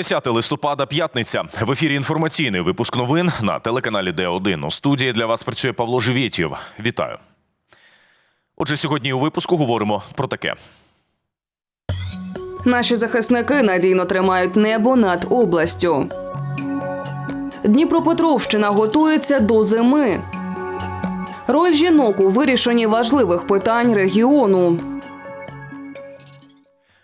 10 листопада, п'ятниця. В ефірі інформаційний випуск новин на телеканалі Д1. У студії для вас працює Павло Живєтєв. Вітаю. Отже, сьогодні у випуску говоримо про таке. Наші захисники надійно тримають небо над областю. Дніпропетровщина готується до зими. Роль жінок у вирішенні важливих питань регіону.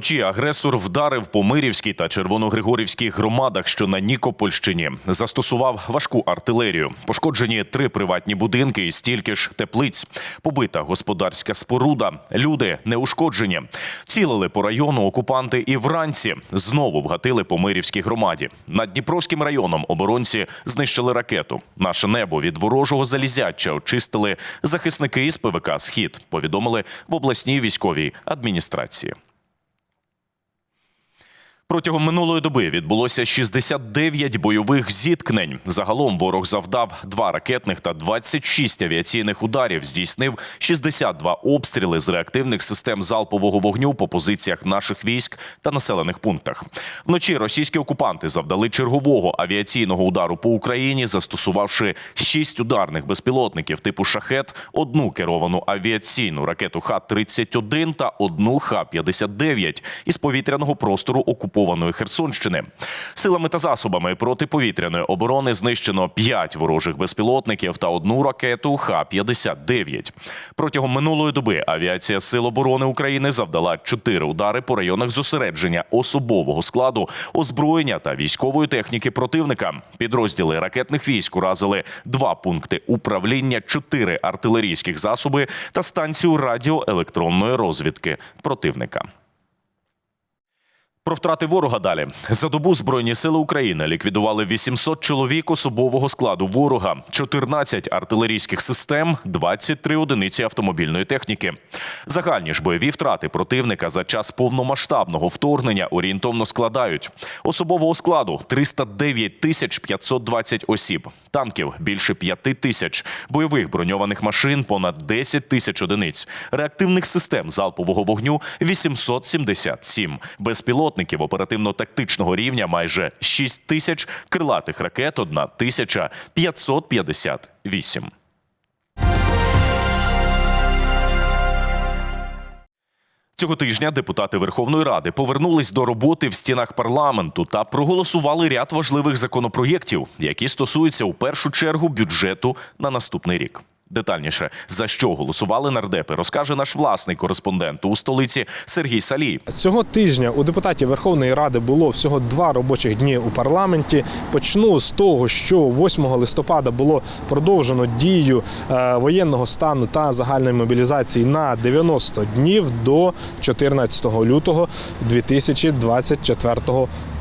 Вночі агресор вдарив по Мирівській та Червоногригорівській громадах, що на Нікопольщині застосував важку артилерію. Пошкоджені три приватні будинки і стільки ж теплиць. Побита господарська споруда. Люди не ушкоджені. Цілили по району окупанти і вранці знову вгатили по Мирівській громаді. Над Дніпровським районом оборонці знищили ракету. Наше небо від ворожого залізяча очистили захисники із ПВК Схід. Повідомили в обласній військовій адміністрації. Протягом минулої доби відбулося 69 бойових зіткнень. Загалом ворог завдав два ракетних та 26 авіаційних ударів. Здійснив 62 обстріли з реактивних систем залпового вогню по позиціях наших військ та населених пунктах. Вночі російські окупанти завдали чергового авіаційного удару по Україні, застосувавши 6 ударних безпілотників типу шахет, одну керовану авіаційну ракету Х-31 та одну Х-59 із повітряного простору окупованої Херсонщини. Силами та засобами протиповітряної оборони знищено 5 ворожих безпілотників та одну ракету Х-59. Протягом минулої доби авіація Сил оборони України завдала 4 удари по районах зосередження особового складу, озброєння та військової техніки противника. Підрозділи ракетних військ уразили два пункти управління, 4 артилерійських засоби та станцію радіоелектронної розвідки противника. Про втрати ворога далі. За добу збройні сили України ліквідували 800 чоловік особового складу ворога, 14 артилерійських систем, 23 одиниці автомобільної техніки. Загальні ж бойові втрати противника за час повномасштабного вторгнення орієнтовно складають. Особового складу 309 тисяч 520 осіб, танків. Більше п'яти тисяч, бойових броньованих машин понад 10 тисяч одиниць, реактивних систем залпового вогню 877, безпілотників оперативно-тактичного рівня майже 6 тисяч, крилатих ракет 1558. Цього тижня депутати Верховної Ради повернулись до роботи в стінах парламенту та проголосували ряд важливих законопроєктів, які стосуються у першу чергу бюджету на наступний рік. Детальніше за що голосували нардепи, розкаже наш власний кореспондент у столиці Сергій Салій. Цього тижня у депутатів Верховної Ради було всього два робочих дні у парламенті. Почну з того, що 8 листопада було продовжено дію е, воєнного стану та загальної мобілізації на 90 днів до 14 лютого 2024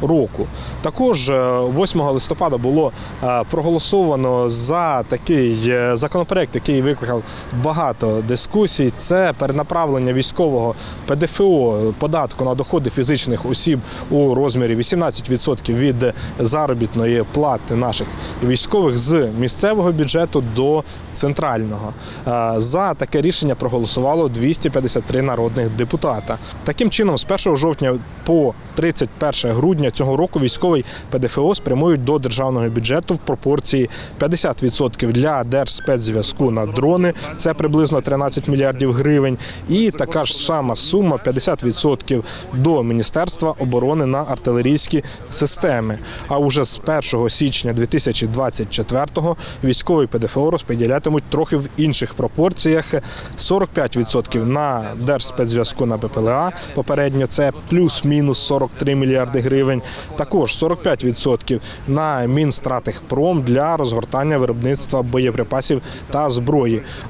року. Також е, 8 листопада було е, проголосовано за такий е, законопроект, який викликав багато дискусій. Це перенаправлення військового ПДФО податку на доходи фізичних осіб у розмірі 18% від заробітної плати наших військових з місцевого бюджету до центрального. Е, За таке рішення проголосувало 253 народних депутата. Таким чином, з 1 жовтня по 31 грудня цього року військовий ПДФО спрямують до державного бюджету в пропорції 50% для держспецзв'язку на дрони, це приблизно 13 мільярдів гривень, і така ж сама сума 50% до Міністерства оборони на артилерійські системи. А уже з 1 січня 2024-го військовий ПДФО розподілятимуть трохи в інших пропорціях: 45% на держспецзв'язку на БПЛА. Попередньо це плюс-мінус 43 мільярди гривень. Також 45% на Мінстратехпром для розгортання виробництва боєприпасів та зброї.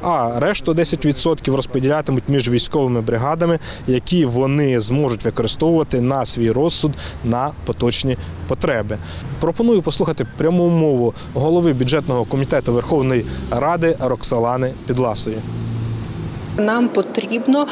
А решту 10% розподілятимуть між військовими бригадами, які вони зможуть використовувати на свій розсуд на поточні потреби. Пропоную послухати пряму мову голови бюджетного комітету Верховної Ради Роксалани Підласої. Нам потрібно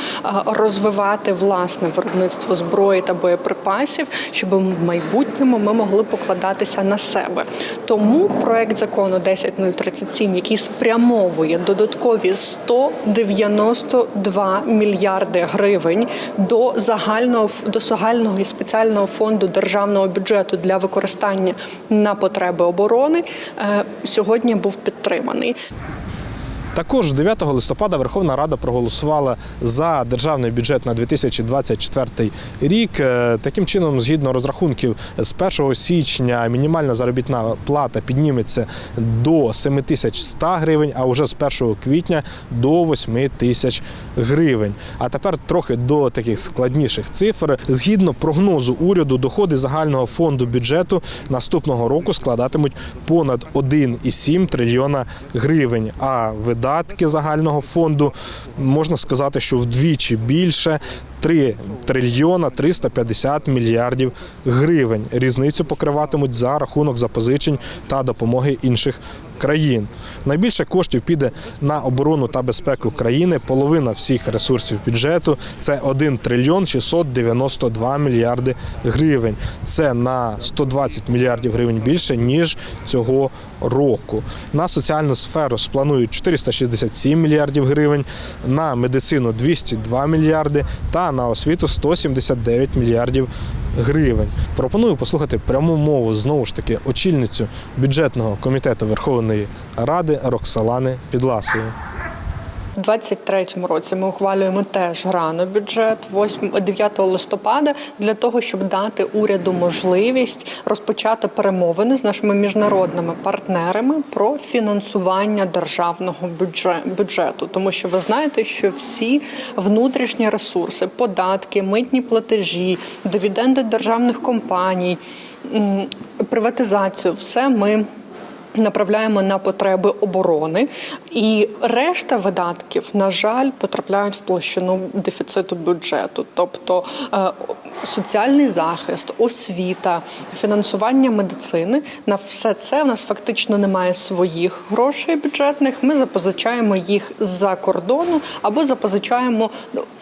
розвивати власне виробництво зброї та боєприпасів, щоб в майбутньому ми могли покладатися на себе. Тому проект закону 10037, який спрямовує додаткові 192 мільярди гривень до загального до загального і спеціального фонду державного бюджету для використання на потреби оборони, е, сьогодні був підтриманий. Також 9 листопада Верховна Рада проголосувала за державний бюджет на 2024 рік. Е, Таким чином, згідно розрахунків, з 1 січня мінімальна заробітна плата підніметься до 7100 гривень, а вже з 1 квітня до 8 тисяч гривень. А тепер трохи до таких складніших цифр. Згідно прогнозу уряду, доходи загального фонду бюджету наступного року складатимуть понад 1,7 трильйона гривень. А видатки загального фонду можна сказати, що вдвічі більше. 3 трильйона 350 мільярдів гривень. Різницю покриватимуть за рахунок запозичень та допомоги інших країн. Найбільше коштів піде на оборону та безпеку країни. Половина всіх ресурсів бюджету це 1 трильйон 692 мільярди гривень. Це на 120 мільярдів гривень більше ніж цього року. На соціальну сферу спланують 467 мільярдів гривень, на медицину 202 мільярди та на освіту 179 мільярдів гривень. Пропоную послухати пряму мову знову ж таки очільницю бюджетного комітету Верховної Ради Роксалани Підласої. У 23-му році ми ухвалюємо теж рано бюджет 8, 9 листопада для того, щоб дати уряду можливість розпочати перемовини з нашими міжнародними партнерами про фінансування державного бюдже- бюджету. Тому що ви знаєте, що всі внутрішні ресурси, податки, митні платежі, дивіденди державних компаній, приватизацію, все ми направляємо на потреби оборони, і решта видатків, на жаль, потрапляють в площину дефіциту бюджету, тобто е, соціальний захист, освіта, фінансування медицини. На все це в нас фактично немає своїх грошей бюджетних. Ми запозичаємо їх з-за кордону або запозичаємо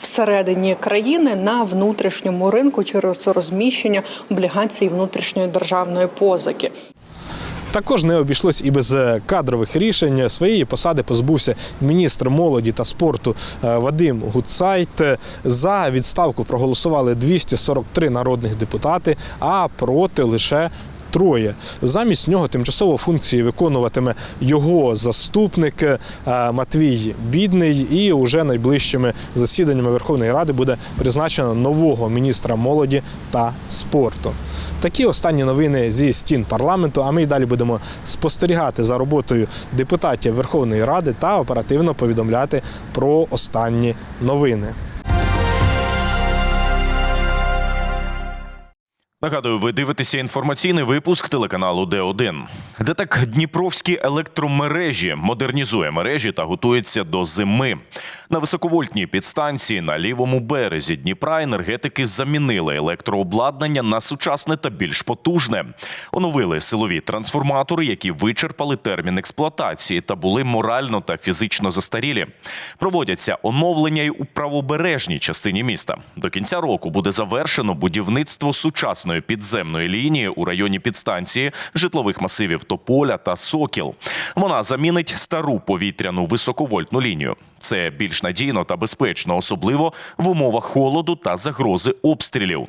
всередині країни на внутрішньому ринку через розміщення облігацій внутрішньої державної позики. Також не обійшлось і без е, кадрових рішень. Своєї посади позбувся міністр молоді та спорту е, Вадим Гуцайт. За відставку проголосували 243 народних депутати, а проти лише. Троє замість нього тимчасово функції виконуватиме його заступник е, Матвій Бідний. І уже найближчими засіданнями Верховної Ради буде призначено нового міністра молоді та спорту. Такі останні новини зі стін парламенту. А ми й далі будемо спостерігати за роботою депутатів Верховної Ради та оперативно повідомляти про останні новини. Нагадую, ви дивитеся інформаційний випуск телеканалу Д1. Де так Дніпровські електромережі модернізує мережі та готується до зими. На високовольтній підстанції на лівому березі Дніпра енергетики замінили електрообладнання на сучасне та більш потужне. Оновили силові трансформатори, які вичерпали термін експлуатації та були морально та фізично застарілі. Проводяться оновлення й у правобережній частині міста. До кінця року буде завершено будівництво сучасної підземної лінії у районі підстанції житлових масивів Тополя та Сокіл. Вона замінить стару повітряну високовольтну лінію. Це більш надійно та безпечно, особливо в умовах холоду та загрози обстрілів.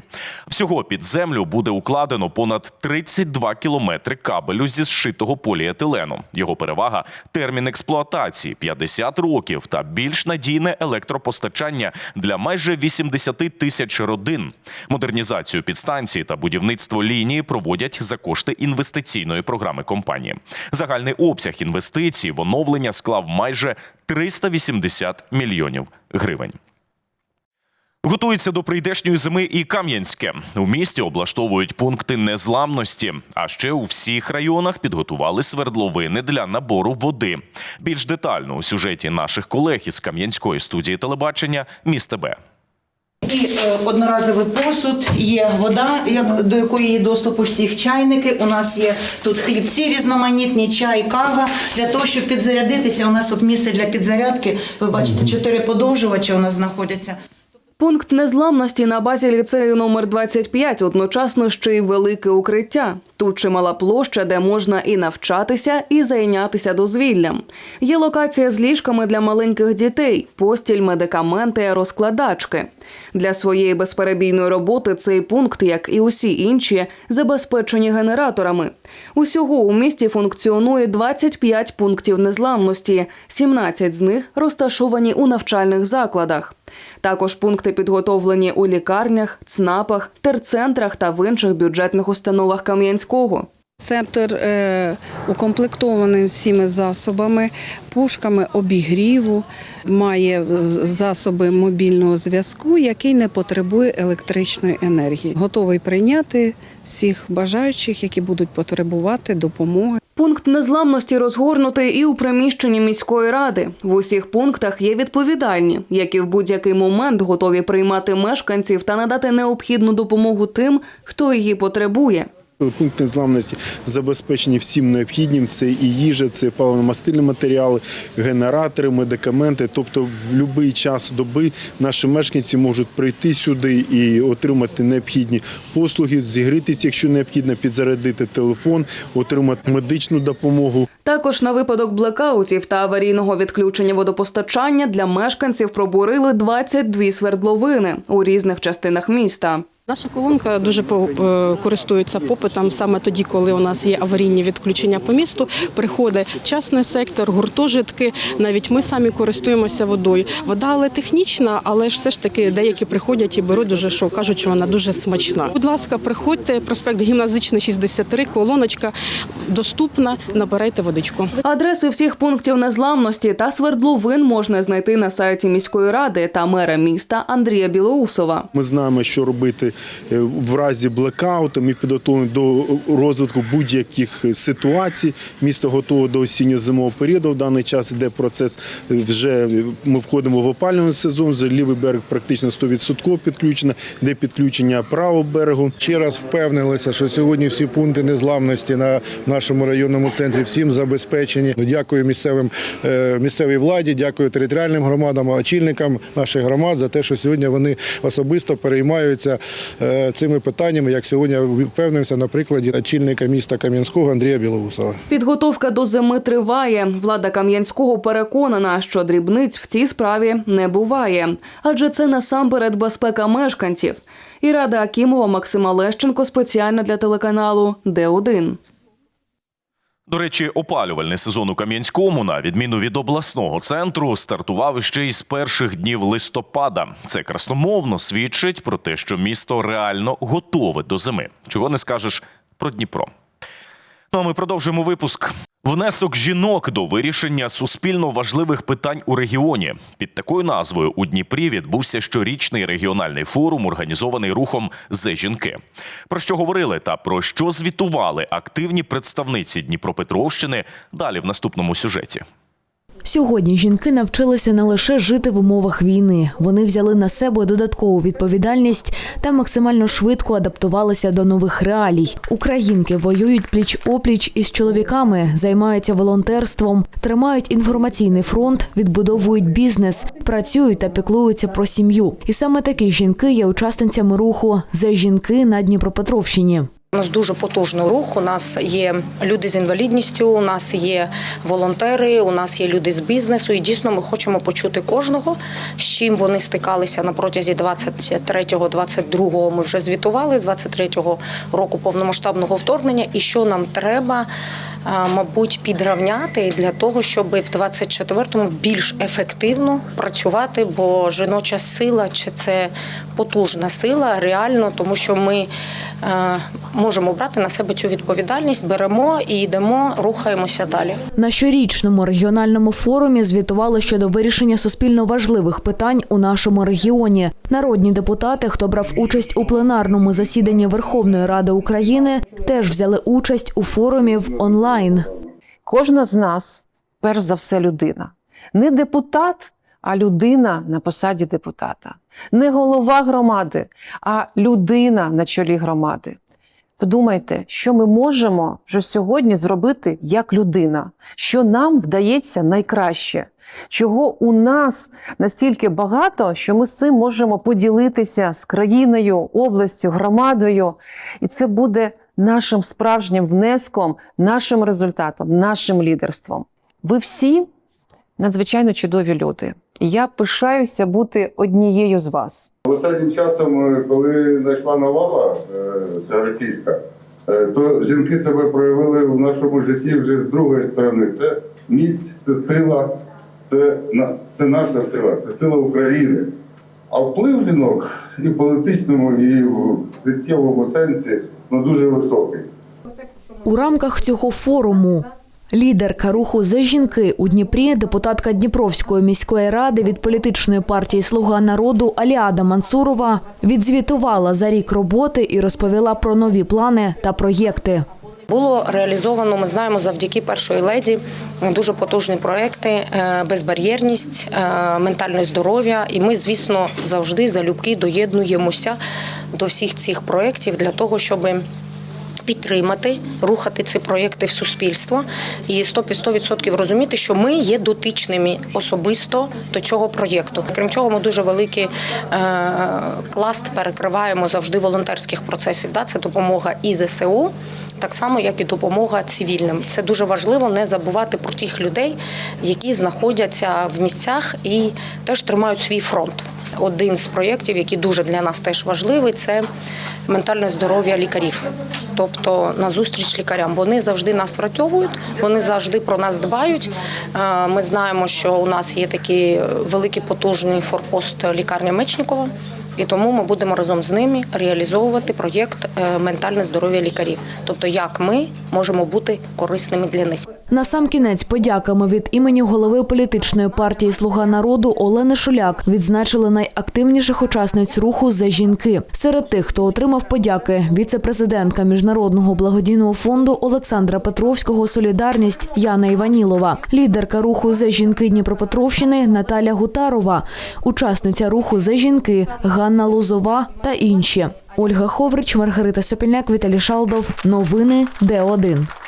Всього під землю буде укладено понад 32 кілометри кабелю зі зшитого поліетилену. Його перевага термін експлуатації 50 років та більш надійне електропостачання для майже 80 тисяч родин. Модернізацію підстанції та будівництво лінії проводять за кошти інвестиційної програми компанії. Загальний обсяг інвестицій в оновлення склав майже 380 мільйонів гривень. Готується до прийдешньої зими і Кам'янське. У місті облаштовують пункти незламності. А ще у всіх районах підготували свердловини для набору води. Більш детально у сюжеті наших колег із Кам'янської студії телебачення «Міст Б. І е, одноразовий посуд, є вода, як, до якої є доступ у всіх чайники. У нас є тут хлібці різноманітні, чай, кава. Для того, щоб підзарядитися, у нас тут місце для підзарядки. Ви бачите, чотири подовжувачі у нас знаходяться. Пункт незламності на базі ліцею номер 25 одночасно ще й велике укриття. Тут чимала площа, де можна і навчатися, і зайнятися дозвіллям. Є локація з ліжками для маленьких дітей, постіль, медикаменти, розкладачки. Для своєї безперебійної роботи цей пункт, як і усі інші, забезпечені генераторами. Усього у місті функціонує 25 пунктів незламності, 17 з них розташовані у навчальних закладах. Також пункти підготовлені у лікарнях, ЦНАПах, терцентрах та в інших бюджетних установах Кам'янського. Центр е, укомплектований всіми засобами, пушками обігріву, має засоби мобільного зв'язку, який не потребує електричної енергії. Готовий прийняти всіх бажаючих, які будуть потребувати допомоги. Пункт незламності розгорнутий і у приміщенні міської ради. В усіх пунктах є відповідальні, які в будь-який момент готові приймати мешканців та надати необхідну допомогу тим, хто її потребує. Пункт незламності забезпечені всім необхідним. Це і їжа, це паливно-мастильні матеріали, генератори, медикаменти. Тобто, в будь-який час доби наші мешканці можуть прийти сюди і отримати необхідні послуги, зігрітися, якщо необхідно, підзарядити телефон, отримати медичну допомогу. Також на випадок блекаутів та аварійного відключення водопостачання для мешканців пробурили 22 свердловини у різних частинах міста. Наша колонка дуже по- е, користується попитом саме тоді, коли у нас є аварійні відключення по місту. Приходить частний сектор, гуртожитки. Навіть ми самі користуємося водою. Вода але технічна, але ж все ж таки деякі приходять і беруть дуже що кажуть, що вона дуже смачна. Будь ласка, приходьте, проспект Гімназичний 63, колоночка доступна. Набирайте водичку. Адреси всіх пунктів незламності та свердловин можна знайти на сайті міської ради та мера міста Андрія Білоусова. Ми знаємо, що робити в разі блекауту. Ми підготовлені до розвитку будь-яких ситуацій. Місто готове до осінньо-зимового періоду. В даний час йде процес. е, Вже ми входимо в опалювальний сезон. Вже лівий берег практично 100% підключено, де підключення правого берегу. Ще раз впевнилися, що сьогодні всі пункти незламності на нашому районному центрі всім забезпечені. Ну, Дякую місцевим е, місцевій владі, дякую територіальним громадам, очільникам наших громад за те, що сьогодні вони особисто переймаються е, цими питаннями. Як сьогодні впевнився на прикладі очільника міста Кам'янського Андрія Білоусова. Підготовка до зими триває. Влада Кам'янського переконана, що дрібниць в цій справі не буває, адже це насамперед безпека мешканців. І Рада Акімова Максима Лещенко спеціально для телеканалу Д1. До речі, опалювальний сезон у Кам'янському, на відміну від обласного центру, стартував ще й з перших днів листопада. Це красномовно свідчить про те, що місто реально готове до зими. Чого не скажеш про Дніпро. Ну а ми продовжуємо випуск. Внесок жінок до вирішення суспільно важливих питань у регіоні. Під такою назвою у Дніпрі відбувся щорічний регіональний форум, організований рухом «Зе жінки. Про що говорили та про що звітували активні представниці Дніпропетровщини далі в наступному сюжеті. Сьогодні жінки навчилися не лише жити в умовах війни, вони взяли на себе додаткову відповідальність та максимально швидко адаптувалися до нових реалій. Українки воюють пліч опліч із чоловіками, займаються волонтерством, тримають інформаційний фронт, відбудовують бізнес, працюють та піклуються про сім'ю. І саме такі жінки є учасницями руху за жінки на Дніпропетровщині. У нас дуже потужний рух. У нас є люди з інвалідністю, у нас є волонтери, у нас є люди з бізнесу. І дійсно ми хочемо почути кожного, з чим вони стикалися на протязі 23-22 Ми вже звітували 23-го року повномасштабного вторгнення, і що нам треба. Мабуть, підравняти для того, щоб в 24-му більш ефективно працювати, бо жіноча сила чи це потужна сила, реально, тому що ми можемо брати на себе цю відповідальність, беремо і йдемо, рухаємося далі. На щорічному регіональному форумі звітували щодо вирішення суспільно важливих питань у нашому регіоні. Народні депутати, хто брав участь у пленарному засіданні Верховної Ради України, теж взяли участь у форумі в онлайн. Кожна з нас, перш за все, людина. Не депутат, а людина на посаді депутата. Не голова громади, а людина на чолі громади. Подумайте, що ми можемо вже сьогодні зробити як людина, що нам вдається найкраще, чого у нас настільки багато, що ми з цим можемо поділитися з країною, областю, громадою, і це буде нашим справжнім внеском, нашим результатом, нашим лідерством. Ви всі надзвичайно чудові люди. Я пишаюся бути однією з вас. Останнім часом, е, коли знайшла навала е, ця російська, е, то жінки себе проявили в нашому житті вже з другої сторони. Це міць, це сила, це, це наша сила, це сила України. А вплив жінок і в політичному, і в життєвому сенсі ну, дуже високий. У рамках цього форуму лідерка руху за жінки у Дніпрі, депутатка Дніпровської міської ради від політичної партії Слуга народу Аліада Мансурова відзвітувала за рік роботи і розповіла про нові плани та проєкти. Було реалізовано, ми знаємо, завдяки першої леді дуже потужні проекти, е, безбар'єрність, е, ментальне здоров'я. І ми, звісно, завжди залюбки доєднуємося до всіх цих проєктів для того, щоб підтримати, рухати ці проєкти в суспільство і 100 під 100% розуміти, що ми є дотичними особисто до цього проєкту. Крім цього, ми дуже великий е, класт перекриваємо завжди волонтерських процесів. Це допомога і ЗСУ. Так само, як і допомога цивільним, це дуже важливо не забувати про тих людей, які знаходяться в місцях і теж тримають свій фронт. Один з проєктів, який дуже для нас теж важливий, це ментальне здоров'я лікарів. Тобто на зустріч лікарям. Вони завжди нас врятовують, вони завжди про нас дбають. Е, Ми знаємо, що у нас є такий великий потужний форпост лікарня Мечникова. І тому ми будемо разом з ними реалізовувати проєкт е, ментальне здоров'я лікарів. Тобто, як ми можемо бути корисними для них. На сам кінець подяками від імені голови політичної партії Слуга народу Олени Шуляк відзначили найактивніших учасниць руху за жінки. Серед тих, хто отримав подяки, віце-президентка міжнародного благодійного фонду Олександра Петровського Солідарність Яна Іванілова, лідерка руху за жінки Дніпропетровщини Наталя Гутарова, учасниця руху за жінки Ганна Лозова та інші. Ольга Ховрич, Маргарита Сопільняк, Віталій Шалдов. Новини Д1.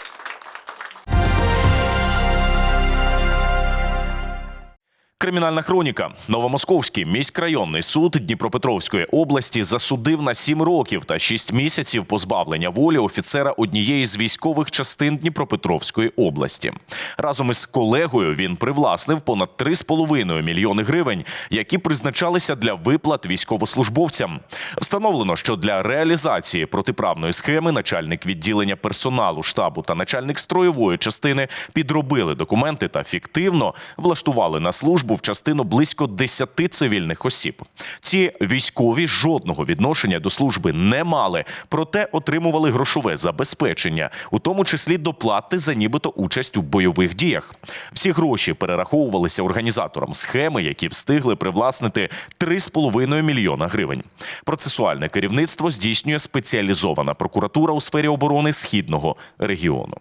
Кримінальна хроніка. Новомосковський міськрайонний суд Дніпропетровської області засудив на 7 років та 6 місяців позбавлення волі офіцера однієї з військових частин Дніпропетровської області. Разом із колегою він привласнив понад 3,5 мільйони гривень, які призначалися для виплат військовослужбовцям. Встановлено, що для реалізації протиправної схеми начальник відділення персоналу штабу та начальник строєвої частини підробили документи та фіктивно влаштували на службу в частину близько 10 цивільних осіб. Ці військові жодного відношення до служби не мали, проте отримували грошове забезпечення, у тому числі доплати за нібито участь у бойових діях. Всі гроші перераховувалися організаторам схеми, які встигли привласнити 3,5 мільйона гривень. Процесуальне керівництво здійснює спеціалізована прокуратура у сфері оборони східного регіону.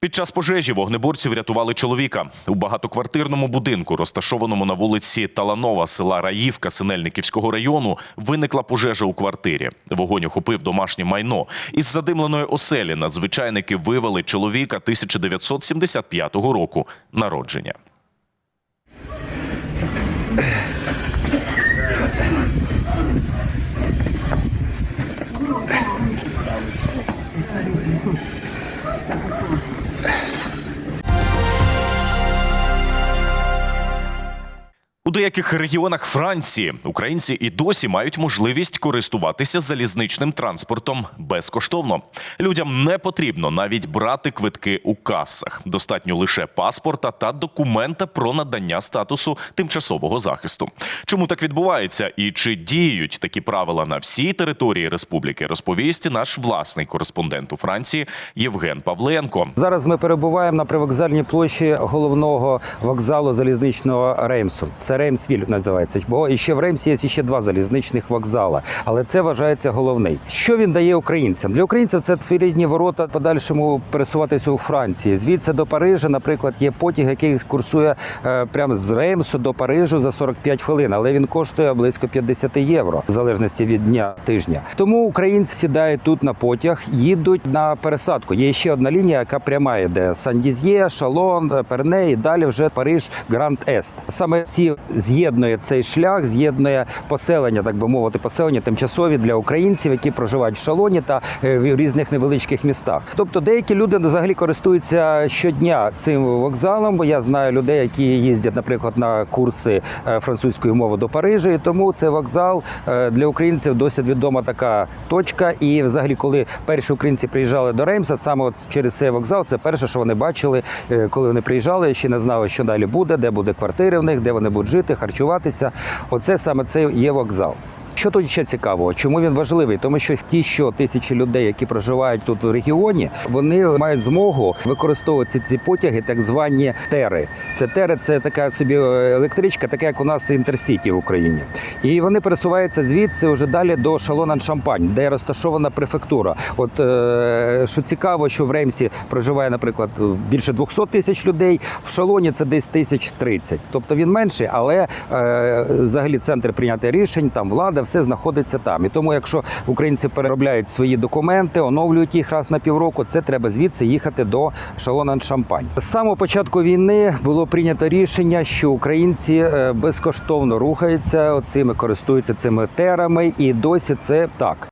Під час пожежі вогнеборці врятували чоловіка у багатоквартирному будинку, розташованому на вулиці Таланова села Раївка Синельниківського району. Виникла пожежа у квартирі. Вогонь охопив домашнє майно. Із задимленої оселі надзвичайники вивели чоловіка 1975 року народження. У деяких регіонах Франції українці і досі мають можливість користуватися залізничним транспортом безкоштовно. Людям не потрібно навіть брати квитки у касах. Достатньо лише паспорта та документа про надання статусу тимчасового захисту. Чому так відбувається і чи діють такі правила на всій території республіки? Розповість наш власний кореспондент у Франції Євген Павленко. Зараз ми перебуваємо на привокзальній площі головного вокзалу залізничного реймсу. Це це Реймсвіль називається. Бо ще в Реймсі є ще два залізничних вокзали. Але це вважається головний. Що він дає українцям? Для українців це своєрідні ворота подальшому пересуватися у Франції. Звідси до Парижа, наприклад, є потяг, який курсує е, прямо з Реймсу до Парижу за 45 хвилин, але він коштує близько 50 євро, в залежності від дня тижня. Тому українці сідають тут на потяг, їдуть на пересадку. Є ще одна лінія, яка пряма йде Сан-Діз'є, Шалон, Перне і далі вже Париж, Гранд Ест. Саме ці з'єднує цей шлях, з'єднує поселення, так би мовити, поселення тимчасові для українців, які проживають в шалоні та е, в різних невеличких містах. Тобто деякі люди взагалі користуються щодня цим вокзалом, бо я знаю людей, які їздять, наприклад, на курси е, французької мови до Парижа. І тому цей вокзал е, для українців досить відома така точка. І взагалі, коли перші українці приїжджали до Реймса, саме от через цей вокзал, це перше, що вони бачили, коли вони приїжджали, ще не знали, що далі буде, де буде квартири в них, де вони будуть харчуватися. Оце саме це є вокзал. Що тут ще цікаво? Чому він важливий? Тому що ті, що тисячі людей, які проживають тут в регіоні, вони мають змогу використовувати ці потяги, так звані тери. Це тери, це така собі е, електричка, така як у нас інтерсіті в Україні. І вони пересуваються звідси вже далі до шалона Шампань, де розташована префектура. От е, що цікаво, що в Реймсі проживає, наприклад, більше 200 тисяч людей. В шалоні це десь тисяч 30. Тобто він менший, але е, взагалі центр прийняття рішень, там влада, все знаходиться там. І тому, якщо українці переробляють свої документи, оновлюють їх раз на півроку, це треба звідси їхати до шалона Шампань. З самого початку війни було прийнято рішення, що українці е, безкоштовно рухаються цими, користуються цими терами, і досі це так.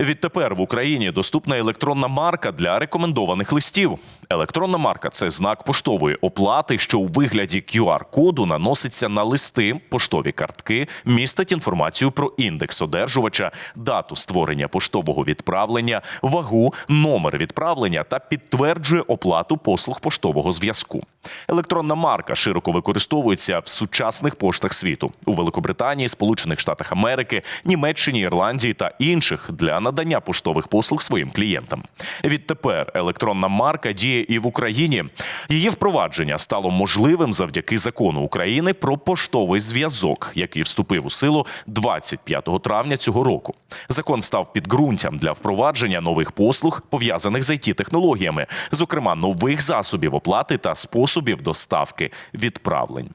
Відтепер в Україні доступна електронна марка для рекомендованих листів. Електронна марка це знак поштової оплати, що у вигляді QR-коду наноситься на листи, поштові картки, містить інформацію про індекс одержувача, дату створення поштового відправлення, вагу, номер відправлення та підтверджує оплату послуг поштового зв'язку. Електронна марка широко використовується в сучасних поштах світу у Великобританії, Сполучених Штатах Америки, Німеччині, Ірландії та інших для надання поштових послуг своїм клієнтам. Відтепер електронна марка діє і в Україні. Її впровадження стало можливим завдяки закону України про поштовий зв'язок, який вступив у силу 25 травня цього року. Закон став підґрунтям для впровадження нових послуг, пов'язаних з it технологіями, зокрема нових засобів оплати та способів доставки відправлень.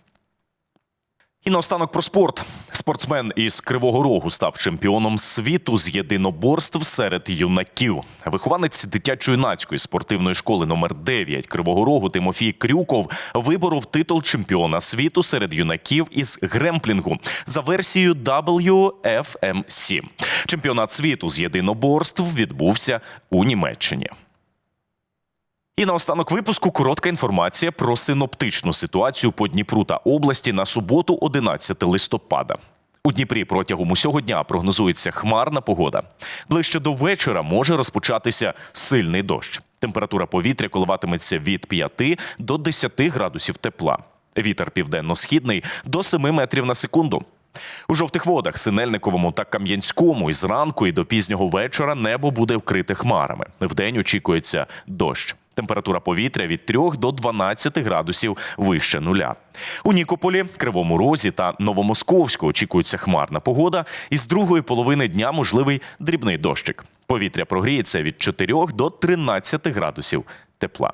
І наостанок про спорт. Спортсмен із Кривого Рогу став чемпіоном світу з єдиноборств серед юнаків. Вихованець дитячо-юнацької спортивної школи номер 9 Кривого Рогу Тимофій Крюков виборов титул чемпіона світу серед юнаків із гремплінгу за версією WFMC. Чемпіонат світу з єдиноборств відбувся у Німеччині. І наостанок випуску коротка інформація про синоптичну ситуацію по Дніпру та області на суботу, 11 листопада. У Дніпрі протягом усього дня прогнозується хмарна погода. Ближче до вечора може розпочатися сильний дощ. Температура повітря коливатиметься від 5 до 10 градусів тепла. Вітер південно-східний до 7 метрів на секунду. У жовтих водах, Синельниковому та Кам'янському і зранку і до пізнього вечора небо буде вкрите хмарами. Вдень очікується дощ. Температура повітря від 3 до 12 градусів вище нуля. У Нікополі, Кривому Розі та Новомосковську очікується хмарна погода. І з другої половини дня можливий дрібний дощик. Повітря прогріється від 4 до 13 градусів тепла.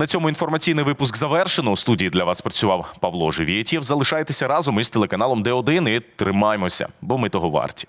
На цьому інформаційний випуск завершено. У студії для вас працював Павло Живєтєв. Залишайтеся разом із телеканалом Д1 і тримаймося, бо ми того варті.